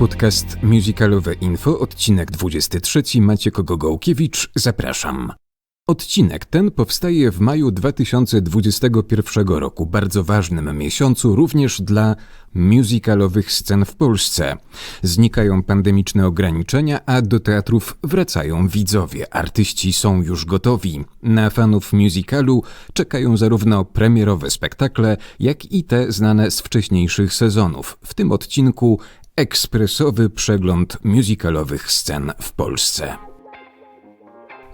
podcast Musicalowe Info, odcinek 23. Maciek Gogołkiewicz, zapraszam. Odcinek ten powstaje w maju 2021 roku, bardzo ważnym miesiącu również dla musicalowych scen w Polsce. Znikają pandemiczne ograniczenia, a do teatrów wracają widzowie. Artyści są już gotowi. Na fanów musicalu czekają zarówno premierowe spektakle, jak i te znane z wcześniejszych sezonów. W tym odcinku ekspresowy przegląd musicalowych scen w Polsce.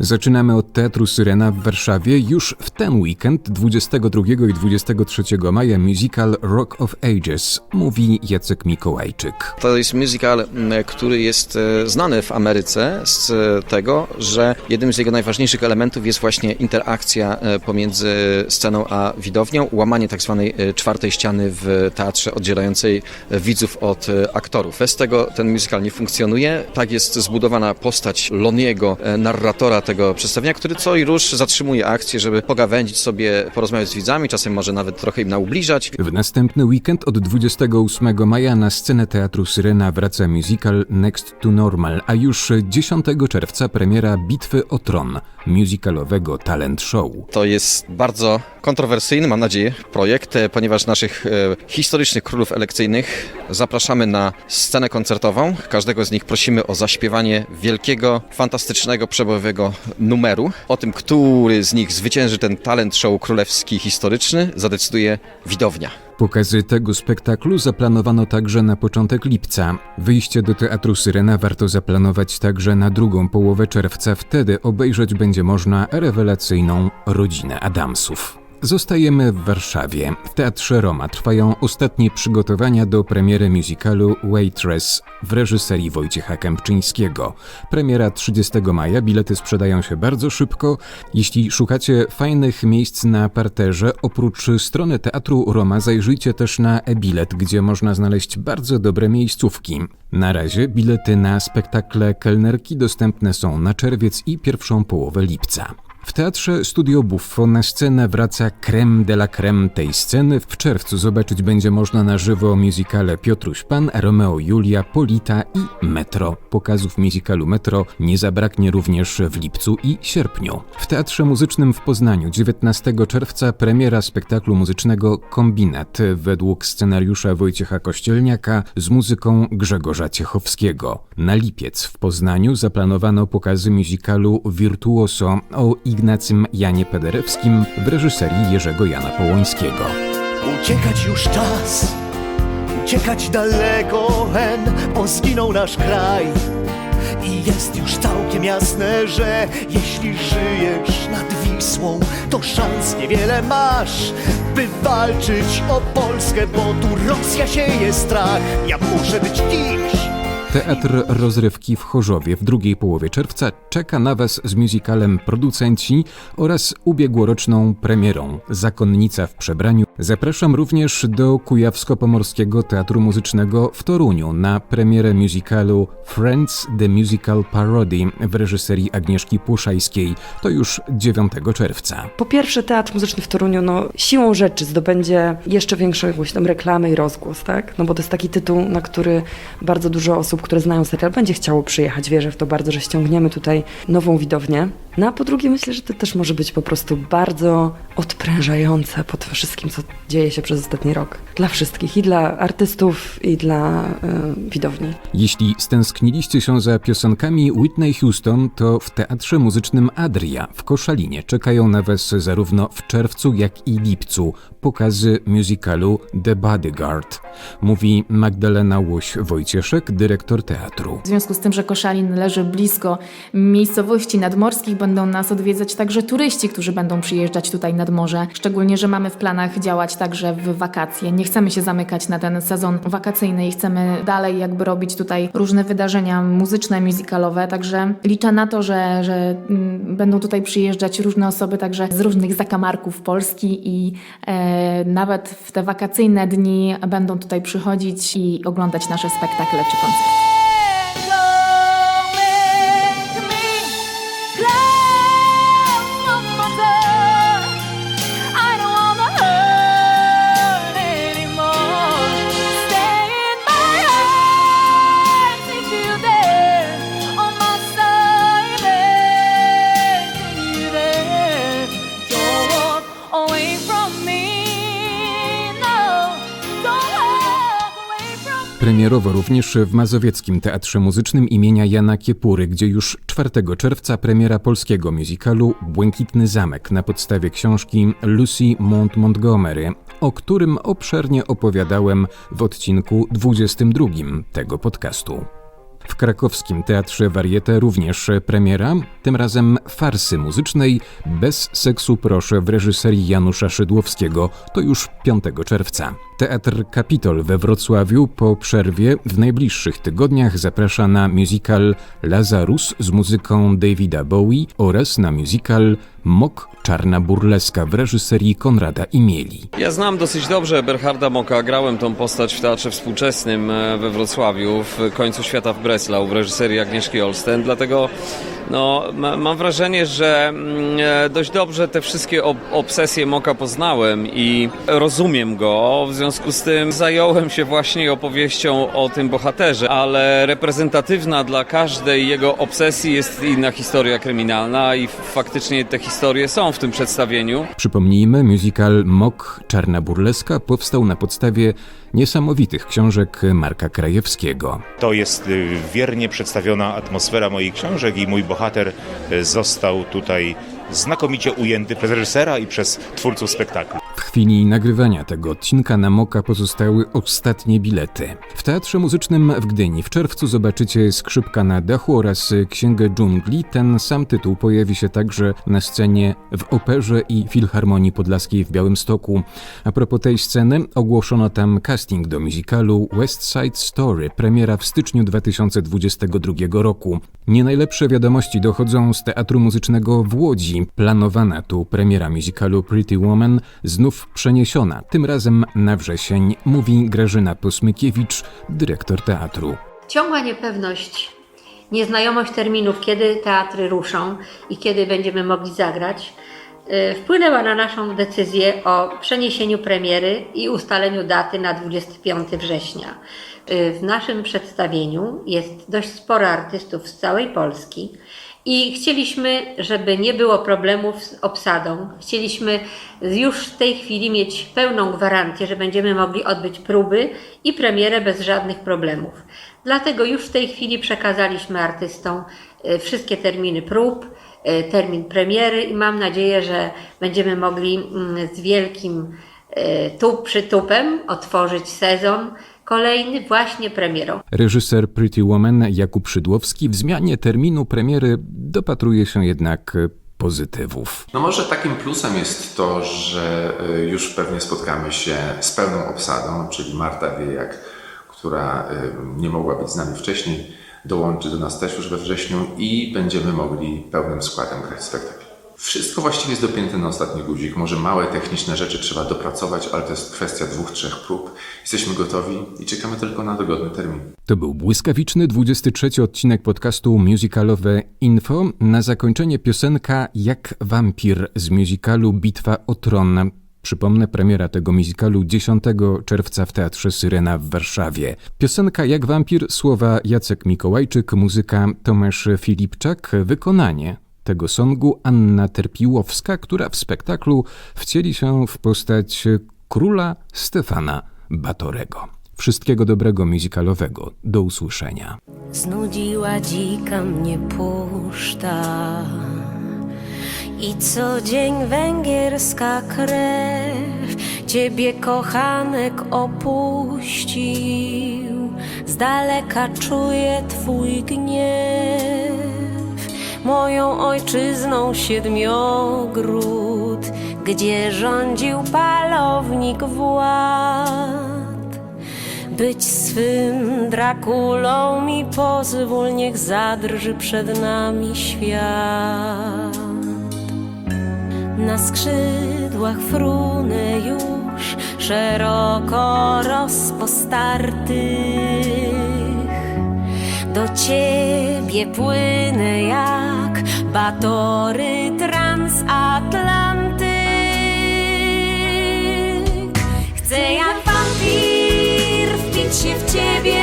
Zaczynamy od Teatru Syrena w Warszawie. Już w ten weekend, 22 i 23 maja, musical Rock of Ages, mówi Jacek Mikołajczyk. To jest musical, który jest e, znany w Ameryce z tego, że jednym z jego najważniejszych elementów jest właśnie interakcja e, pomiędzy sceną a widownią, łamanie tak zwanej e, czwartej ściany w teatrze oddzielającej widzów od aktorów. Bez tego ten musical nie funkcjonuje. Tak jest zbudowana postać Loniego, narratora tego przedstawienia, który co i rusz zatrzymuje akcję, żeby pogawędzić sobie, porozmawiać z widzami, czasem może nawet trochę im naubliżać. W następny weekend od 28 maja na scenę Teatru Syrena wraca musical Next to Normal, a już 10 czerwca premiera Bitwy o Tron, musicalowego talent show. To jest bardzo kontrowersyjny, mam nadzieję, projekt, e, ponieważ naszych e, historycznych królów elekcyjnych zapraszamy na scenę koncertową. Każdego z nich prosimy o zaśpiewanie wielkiego, fantastycznego, przebojowego numeru. O tym, który z nich zwycięży ten talent show królewski historyczny, zadecyduje widownia. Pokazy tego spektaklu zaplanowano także na początek lipca. Wyjście do Teatru Syrena warto zaplanować także na drugą połowę czerwca. Wtedy obejrzeć będzie można rewelacyjną rodzinę Adamsów. Zostajemy w Warszawie. W Teatrze Roma trwają ostatnie przygotowania do premiery musicalu Waitress w reżyserii Wojciecha Kępczyńskiego. Premiera 30 maja, bilety sprzedają się bardzo szybko. Jeśli szukacie fajnych miejsc na parterze, oprócz strony Teatru Roma zajrzyjcie też na e-bilet, gdzie można znaleźć bardzo dobre miejscówki. Na razie bilety na spektakle Kelnerki dostępne są na czerwiec i pierwszą połowę lipca. W teatrze Studio Buffo na scenę wraca creme de la creme tej sceny. W czerwcu zobaczyć będzie można na żywo musicale Piotruś Pan, Romeo Julia, Polita i Metro. Pokazów musicalu Metro nie zabraknie również w lipcu i sierpniu. W Teatrze Muzycznym w Poznaniu 19 czerwca premiera spektaklu muzycznego Kombinat według scenariusza Wojciecha Kościelniaka z muzyką Grzegorza Ciechowskiego. Na lipiec w Poznaniu zaplanowano pokazy musicalu Virtuoso o Ignacym Janie Pederewskim w reżyserii Jerzego Jana Połońskiego. Uciekać już czas, uciekać daleko, hen, bo zginął nasz kraj. I jest już całkiem jasne, że jeśli żyjesz nad Wisłą, to szans niewiele masz, by walczyć o Polskę, bo tu Rosja sieje strach. Ja muszę być kimś. Teatr Rozrywki w Chorzowie w drugiej połowie czerwca czeka na Was z musicalem producenci oraz ubiegłoroczną premierą Zakonnica w przebraniu. Zapraszam również do Kujawsko-Pomorskiego Teatru Muzycznego w Toruniu na premierę musicalu Friends the Musical Parody w reżyserii Agnieszki Płuszajskiej. To już 9 czerwca. Po pierwsze, Teatr Muzyczny w Toruniu no, siłą rzeczy zdobędzie jeszcze większą jakąś tam reklamę i rozgłos, tak? No bo to jest taki tytuł, na który bardzo dużo osób, które znają serial, będzie chciało przyjechać. Wierzę w to bardzo, że ściągniemy tutaj nową widownię. No a po drugie myślę, że to też może być po prostu bardzo odprężające po tym wszystkim, co dzieje się przez ostatni rok. Dla wszystkich, i dla artystów, i dla y, widowni. Jeśli stęskniliście się za piosenkami Whitney Houston, to w Teatrze Muzycznym Adria w Koszalinie czekają na Was zarówno w czerwcu, jak i lipcu pokazy musicalu The Bodyguard. Mówi Magdalena Łoś-Wojcieszek, dyrektor teatru. W związku z tym, że Koszalin leży blisko miejscowości nadmorskich, będą nas odwiedzać także turyści, którzy będą przyjeżdżać tutaj nad morze. Szczególnie, że mamy w planach działać także w wakacje. Nie chcemy się zamykać na ten sezon wakacyjny i chcemy dalej jakby robić tutaj różne wydarzenia muzyczne, musicalowe. Także liczę na to, że, że mm, będą tutaj przyjeżdżać różne osoby także z różnych zakamarków Polski i e, nawet w te wakacyjne dni będą tutaj przychodzić i oglądać nasze spektakle czy koncerty. Premierowo również w Mazowieckim Teatrze Muzycznym imienia Jana Kiepury, gdzie już 4 czerwca premiera polskiego musicalu Błękitny Zamek na podstawie książki Lucy Mount Montgomery, o którym obszernie opowiadałem w odcinku 22 tego podcastu. W krakowskim Teatrze Warietę również premiera, tym razem farsy muzycznej Bez seksu proszę w reżyserii Janusza Szydłowskiego, to już 5 czerwca. Teatr Kapitol we Wrocławiu po przerwie w najbliższych tygodniach zaprasza na musical Lazarus z muzyką Davida Bowie oraz na musical Mok Czarna Burleska w reżyserii Konrada Imieli. Ja znam dosyć dobrze Berharda Moka, grałem tą postać w Teatrze Współczesnym e, we Wrocławiu, w końcu świata w Breslau, w reżyserii Agnieszki Olsten, dlatego no, ma, mam wrażenie, że mm, e, dość dobrze te wszystkie ob obsesje Moka poznałem i rozumiem go, w związku z tym zająłem się właśnie opowieścią o tym bohaterze, ale reprezentatywna dla każdej jego obsesji jest inna historia kryminalna i faktycznie te historie są w tym przedstawieniu. Przypomnijmy, musical Mok Czarna Burleska powstał na podstawie niesamowitych książek Marka Krajewskiego. To jest y, wiernie przedstawiona atmosfera moich książek i mój bohater y, został tutaj znakomicie ujęty przez reżysera i przez twórców spektaklu. Chwili nagrywania tego odcinka na Moka pozostały ostatnie bilety. W Teatrze Muzycznym w Gdyni w czerwcu zobaczycie Skrzypka na dachu oraz Księgę dżungli. Ten sam tytuł pojawi się także na scenie w Operze i Filharmonii Podlaskiej w Białymstoku. A propos tej sceny, ogłoszono tam casting do musicalu West Side Story, premiera w styczniu 2022 roku. Nie najlepsze wiadomości dochodzą z Teatru Muzycznego w Łodzi. Planowana tu premiera musicalu Pretty Woman znów przeniesiona, tym razem na wrzesień, mówi Grażyna Posmykiewicz, dyrektor teatru. Ciągła niepewność, nieznajomość terminów, kiedy teatry ruszą i kiedy będziemy mogli zagrać, y, wpłynęła na naszą decyzję o przeniesieniu premiery i ustaleniu daty na 25 września. Y, W naszym przedstawieniu jest dość sporo artystów z całej Polski i chcieliśmy, żeby nie było problemów z obsadą. Chcieliśmy już w tej chwili mieć pełną gwarancję, że będziemy mogli odbyć próby i premierę bez żadnych problemów. Dlatego już w tej chwili przekazaliśmy artystom y, wszystkie terminy prób, y, termin premiery i mam nadzieję, że będziemy mogli mm, z wielkim y, tup przytupem otworzyć sezon kolejny właśnie premierą. Reżyser Pretty Woman Jakub Szydłowski w zmianie terminu premiery dopatruje się jednak pozytywów. No może takim plusem jest to, że y, już pewnie spotkamy się z pełną obsadą, czyli Marta Wiejak, która y, nie mogła być z nami wcześniej, dołączy do nas też już we wrześniu i będziemy mogli pełnym składem grać spektakl. Wszystko właściwie jest dopięte na ostatni guzik. Może małe techniczne rzeczy trzeba dopracować, ale to jest kwestia dwóch, trzech prób. Jesteśmy gotowi i czekamy tylko na dogodny termin. To był błyskawiczny 23 odcinek podcastu musicalowe Info. Na zakończenie piosenka Jak wampir z musicalu Bitwa o Tron. Przypomnę, premiera tego musicalu 10 czerwca w Teatrze Syrena w Warszawie. Piosenka Jak wampir, słowa Jacek Mikołajczyk, muzyka Tomasz Filipczak, wykonanie tego songu Anna Terpiłowska, która w spektaklu wcieli się w postać króla Stefana Batorego. Wszystkiego dobrego musicalowego. Do usłyszenia. Znudziła dzika mnie puszta i co dzień węgierska krew Ciebie kochanek opuścił Z daleka czuję Twój gniew Moją ojczyzną siedmiogród Gdzie rządził palownik Wład być swym Drakulą mi pozwól, niech zadrży przed nami świat. Na skrzydłach frunę już szeroko rozpostartych. Do ciebie płynę jak batory transatlantyk. Chcę jak wampir wpić się w ciebie.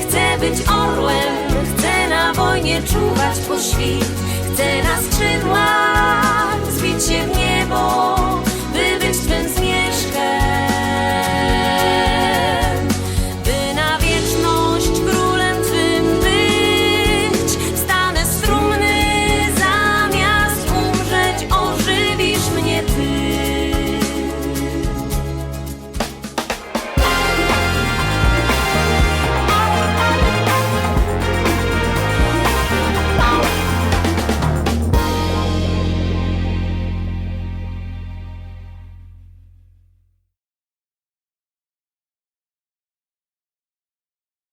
Chcę być orłem, chcę na wojnie czuwać po świt. Chcę na skrzydłach